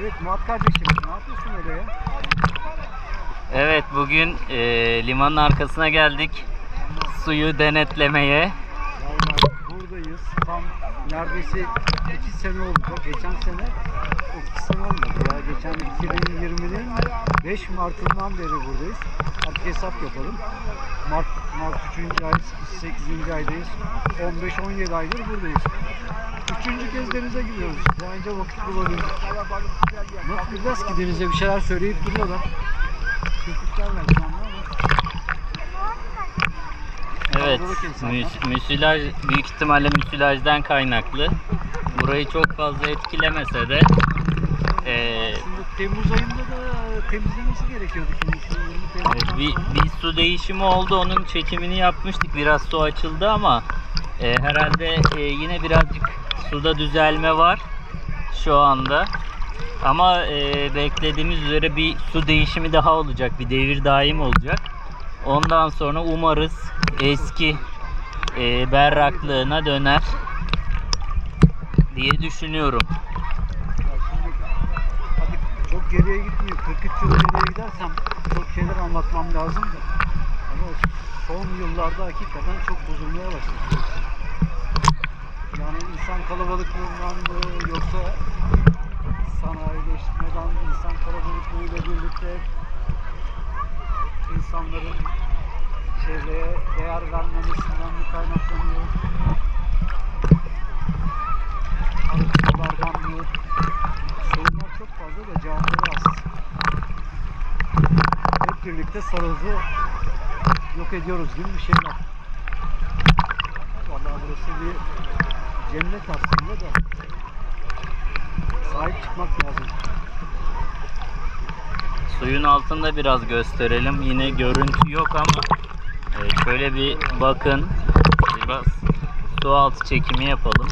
Evet Murat kardeşim ne yapıyorsun öyle ya? Evet bugün e, limanın arkasına geldik. Suyu denetlemeye. Vallahi buradayız. Tam neredeyse iki sene oldu. Geçen sene o iki sene olmadı ya. Geçen 2020'nin 5 Mart'ından beri buradayız. Artık hesap yapalım. Mart 3. ay, 8. aydayız. 15-17 aydır buradayız. Üçüncü kez denize gidiyoruz. Daha önce vakit bulabiliriz. Nasıl gideceğiz ki denize bir şeyler söyleyip duruyorlar. Köpükler var şu anda. Evet müs- müsilaj büyük ihtimalle müsilajdan kaynaklı. Burayı çok fazla etkilemese de e, Temmuz ayında da temizlemesi gerekiyordu şimdi. Şu 20 Evet, Temmuz'dan bir, bir su değişimi oldu. Onun çekimini yapmıştık. Biraz su açıldı ama e, herhalde e, yine birazcık suda düzelme var şu anda. Ama e, beklediğimiz üzere bir su değişimi daha olacak. Bir devir daim olacak. Ondan sonra umarız eski e, berraklığına döner diye düşünüyorum. Çok geriye gitmiyor. 43 yıl geriye gidersem çok şeyler anlatmam lazım da. Ama son yıllarda hakikaten çok bozulmaya başladı. Yani insan kalabalıklığından mı yoksa sanayileşmeden insan kalabalıklığıyla birlikte insanların çevreye değer vermemesinden mi kaynaklanıyor? Arıtmalardan mı? Sorunlar çok fazla da cevapları az. Birlikte sarızı yok ediyoruz gibi bir şeyler. Vallahi burası bir cennet aslında da sahip çıkmak lazım. Suyun altında biraz gösterelim. Yine görüntü yok ama evet, şöyle bir bakın. Biraz su altı çekimi yapalım.